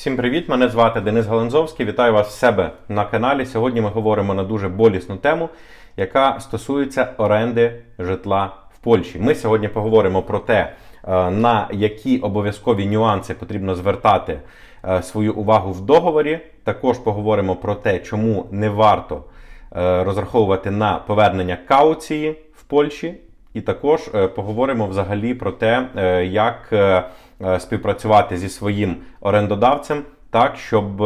Всім привіт! Мене звати Денис Галанзовський. Вітаю вас в себе на каналі. Сьогодні ми говоримо на дуже болісну тему, яка стосується оренди житла в Польщі. Ми сьогодні поговоримо про те, е, на які обов'язкові нюанси потрібно звертати е, свою увагу в договорі. Також поговоримо про те, чому не варто е, розраховувати на повернення кауції в Польщі. І також е, поговоримо взагалі про те, е, як е, співпрацювати зі своїм орендодавцем так, щоб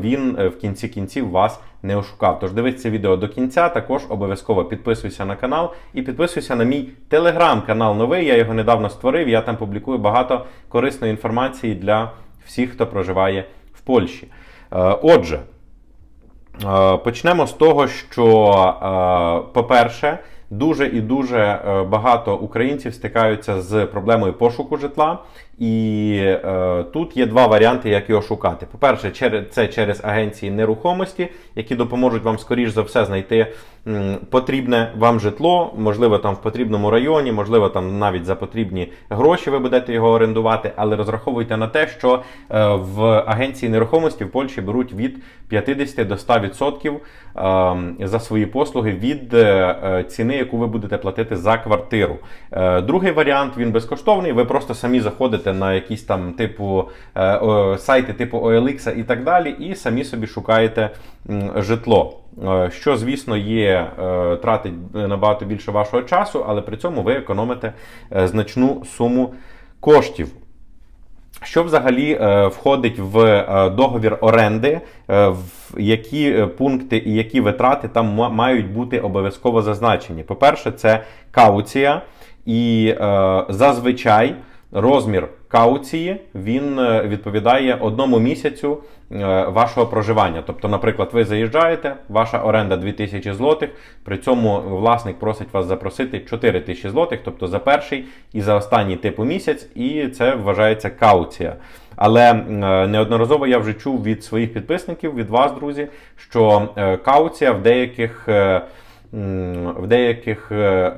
він в кінці кінців вас не ошукав. Тож дивись це відео до кінця. Також обов'язково підписуйся на канал і підписуйся на мій телеграм-канал новий. Я його недавно створив. Я там публікую багато корисної інформації для всіх, хто проживає в Польщі. Отже. Почнемо з того, що, по-перше, дуже і дуже е, багато українців стикаються з проблемою пошуку житла, і е, тут є два варіанти, як його шукати. По-перше, це через агенції нерухомості, які допоможуть вам, скоріш за все, знайти м, потрібне вам житло, можливо, там в потрібному районі, можливо, там навіть за потрібні гроші ви будете його орендувати, але розраховуйте на те, що е, в агенції нерухомості в Польщі беруть від 50 до 100% е, за свої послуги від е, е, ціни, яку ви будете платити за квартиру. Е, Другий варіант він безкоштовний. Ви просто самі заходите на якісь там типу е, сайти типу OLX і так далі, і самі собі шукаєте житло. Е, Що, звісно, є е, тратить набагато більше вашого часу, але при цьому ви економите значну суму коштів. Що взагалі входить в договір оренди, в які пункти і які витрати там мають бути обов'язково зазначені? По-перше, це кауція, і зазвичай розмір кауції він е, відповідає одному місяцю е, вашого проживання. Тобто, наприклад, ви заїжджаєте, ваша оренда 2000 злотих, при цьому власник просить вас запросити 4000 злотих, тобто за перший і за останній типу місяць, і це вважається кауція. Але е, неодноразово я вже чув від своїх підписників, від вас, друзі, що кауція в деяких. Е, В деяких е, е,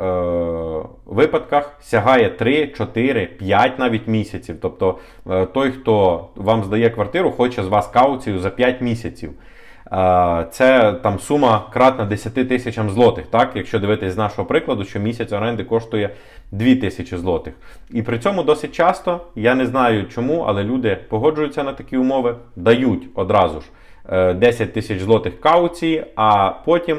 випадках сягає 3, 4, 5 навіть місяців. Тобто е, той, хто вам здає квартиру, хоче з вас кауцію за 5 місяців. Е, Це там сума кратна 10 тисячам злотих, так? якщо дивитись з нашого прикладу, що місяць оренди коштує 2 тисячі злотих. І при цьому досить часто, я не знаю чому, але люди погоджуються на такі умови, дають одразу ж е, 10 тисяч злотих кауції, а потім,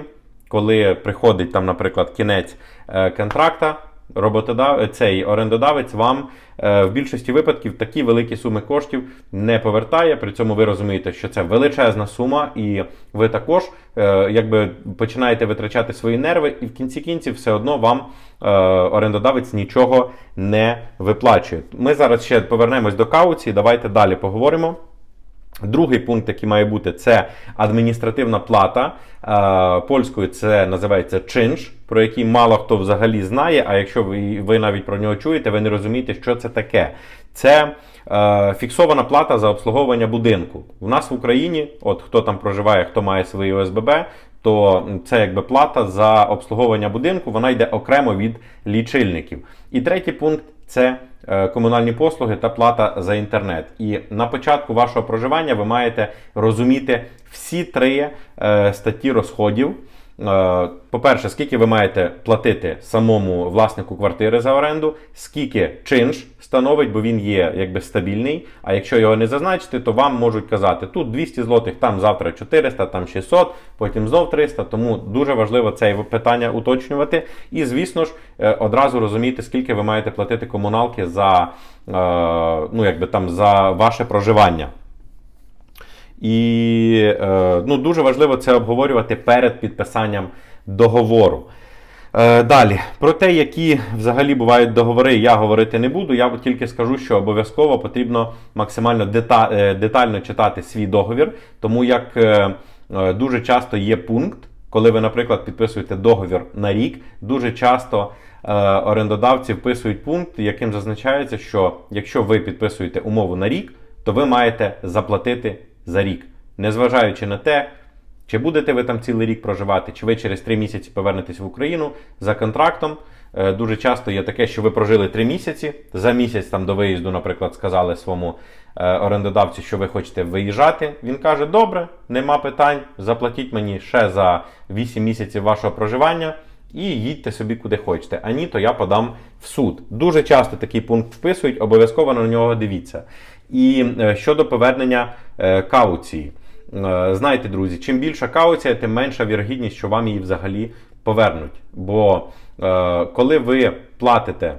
коли приходить там, наприклад, кінець е, контракта, роботодав... цей орендодавець вам е, в більшості випадків такі великі суми коштів не повертає. При цьому ви розумієте, що це величезна сума, і ви також е, якби починаєте витрачати свої нерви, і в кінці кінців все одно вам е, орендодавець нічого не виплачує. Ми зараз ще повернемось до кауції. Давайте далі поговоримо. Другий пункт, який має бути, це адміністративна плата. Е, Польською це називається чинш, про який мало хто взагалі знає. А якщо ви, ви навіть про нього чуєте, ви не розумієте, що це таке. Це е, фіксована плата за обслуговування будинку. У нас в Україні, от хто там проживає, хто має свої ОСББ, то це якби плата за обслуговування будинку, вона йде окремо від лічильників. І третій пункт це е, комунальні послуги та плата за інтернет. І на початку вашого проживання ви маєте розуміти всі три е, статті розходів. Е, По-перше, скільки ви маєте платити самому власнику квартири за оренду, скільки чинш становить, бо він є якби стабільний. А якщо його не зазначити, то вам можуть казати тут 200 злотих, там завтра 400, там 600, потім знов 300. Тому дуже важливо це питання уточнювати. І, звісно ж, е, одразу розуміти, скільки ви маєте платити комуналки за, е, ну, якби там, за ваше проживання. І е, ну, дуже важливо це обговорювати перед підписанням договору. Е, Далі, про те, які взагалі бувають договори, я говорити не буду. Я тільки скажу, що обов'язково потрібно максимально е, детально читати свій договір, тому як дуже часто є пункт, коли ви, наприклад, підписуєте договір на рік, дуже часто орендодавці вписують пункт, яким зазначається, що якщо ви підписуєте умову на рік, то ви маєте заплатити за рік, незважаючи на те, чи будете ви там цілий рік проживати, чи ви через три місяці повернетесь в Україну за контрактом. Е, Дуже часто є таке, що ви прожили три місяці. За місяць там до виїзду, наприклад, сказали своєму е, орендодавцю, що ви хочете виїжджати. Він каже: Добре, нема питань, заплатіть мені ще за 8 місяців вашого проживання. І їдьте собі куди хочете. А ні, то я подам в суд. Дуже часто такий пункт вписують, обов'язково на нього дивіться. І е, щодо повернення кауції. Е, Знаєте, друзі, чим більша кауція, тим менша вірогідність, що вам її взагалі повернуть. Бо е, коли ви платите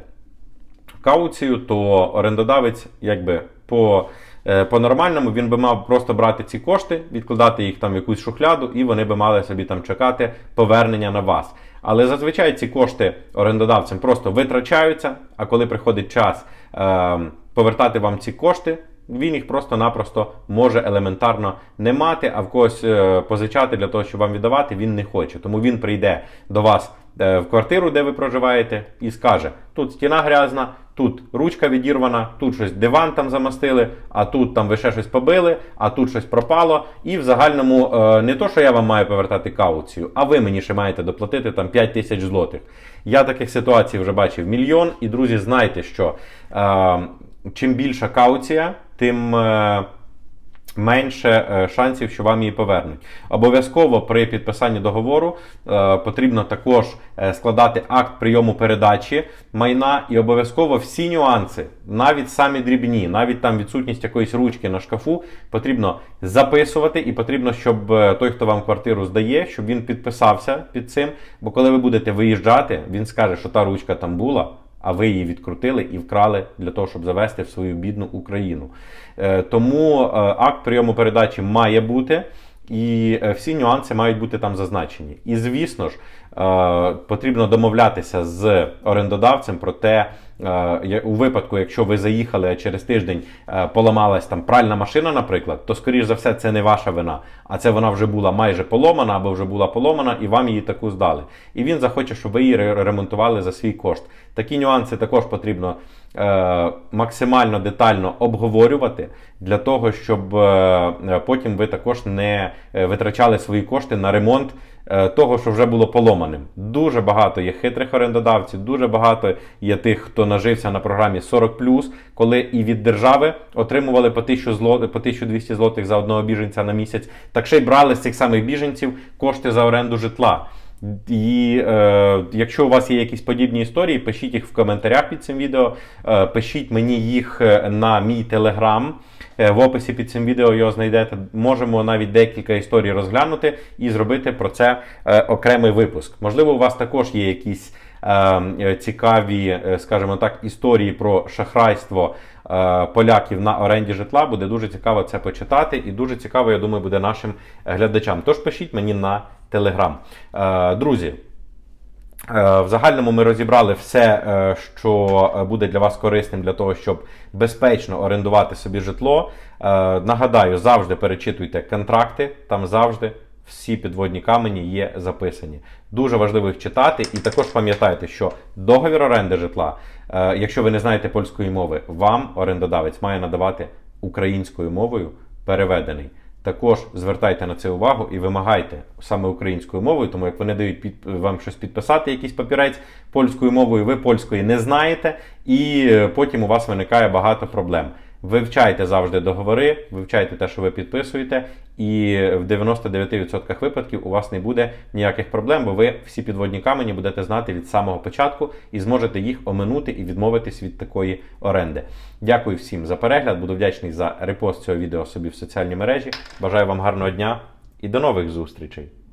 кауцію, то орендодавець, якби по, е, по-нормальному, він би мав просто брати ці кошти, відкладати їх там в якусь шухляду, і вони би мали собі там чекати повернення на вас. Але зазвичай ці кошти орендодавцям просто витрачаються, а коли приходить час е, повертати вам ці кошти, він їх просто-напросто може елементарно не мати, а в когось е, позичати для того, щоб вам віддавати, він не хоче. Тому він прийде до вас е, в квартиру, де ви проживаєте, і скаже: тут стіна грязна, тут ручка відірвана, тут щось диван там замастили, а тут там ви ще щось побили, а тут щось пропало. І в загальному е, не то, що я вам маю повертати кауцію, а ви мені ще маєте доплатити там 5 тисяч злотих. Я таких ситуацій вже бачив мільйон. І друзі, знайте, що чим більша кауція, тим. Е, менше е, шансів, що вам її повернуть. Обов'язково при підписанні договору е, потрібно також складати акт прийому передачі майна і обов'язково всі нюанси, навіть самі дрібні, навіть там відсутність якоїсь ручки на шкафу, потрібно записувати, і потрібно, щоб той, хто вам квартиру здає, щоб він підписався під цим. Бо коли ви будете виїжджати, він скаже, що та ручка там була а ви її відкрутили і вкрали для того, щоб завести в свою бідну Україну. Е, Тому е, акт прийому передачі має бути. І е, всі нюанси мають бути там зазначені. І звісно ж, потрібно домовлятися з орендодавцем про те, е, у випадку, якщо ви заїхали а через тиждень, е, поламалась там пральна машина, наприклад, то скоріш за все це не ваша вина, а це вона вже була майже поломана або вже була поломана, і вам її таку здали. І він захоче, щоб ви її ремонтували за свій кошт. Такі нюанси також потрібно е, максимально детально обговорювати для того, щоб е, е, потім ви також не е, витрачали свої кошти на ремонт е, того, що вже було поломаним. Дуже багато є хитрих орендодавців, дуже багато є тих, хто нажився на програмі 40+, коли і від держави отримували по 1000 зло, по 1200 злотих за одного біженця на місяць, так ще й брали з цих самих біженців кошти за оренду житла. І е, якщо у вас є якісь подібні історії, пишіть їх в коментарях під цим відео, е, пишіть мені їх е, на мій телеграм. Е, В описі під цим відео його знайдете. Можемо навіть декілька історій розглянути і зробити про це е, окремий випуск. Можливо, у вас також є якісь е, е, цікаві, е, скажімо так, історії про шахрайство поляків на оренді житла. Буде дуже цікаво це почитати, і дуже цікаво, я думаю, буде нашим глядачам. Тож пишіть мені на телеграм. Е, Друзі. Е, В загальному ми розібрали все, е, що е, буде для вас корисним для того, щоб безпечно орендувати собі житло. Е, Нагадаю, завжди перечитуйте контракти, там завжди всі підводні камені є записані. Дуже важливо їх читати, і також пам'ятайте, що договір оренди житла, е, якщо ви не знаєте польської мови, вам орендодавець має надавати українською мовою переведений. Також звертайте на це увагу і вимагайте саме українською мовою, тому як вони дають під, вам щось підписати, якийсь папірець польською мовою, ви польської не знаєте, і е, потім у вас виникає багато проблем. Вивчайте завжди договори, вивчайте те, що ви підписуєте, і в 99% випадків у вас не буде ніяких проблем, бо ви всі підводні камені будете знати від самого початку і зможете їх оминути і відмовитись від такої оренди. Дякую всім за перегляд. Буду вдячний за репост цього відео собі в соціальній мережі. Бажаю вам гарного дня і до нових зустрічей!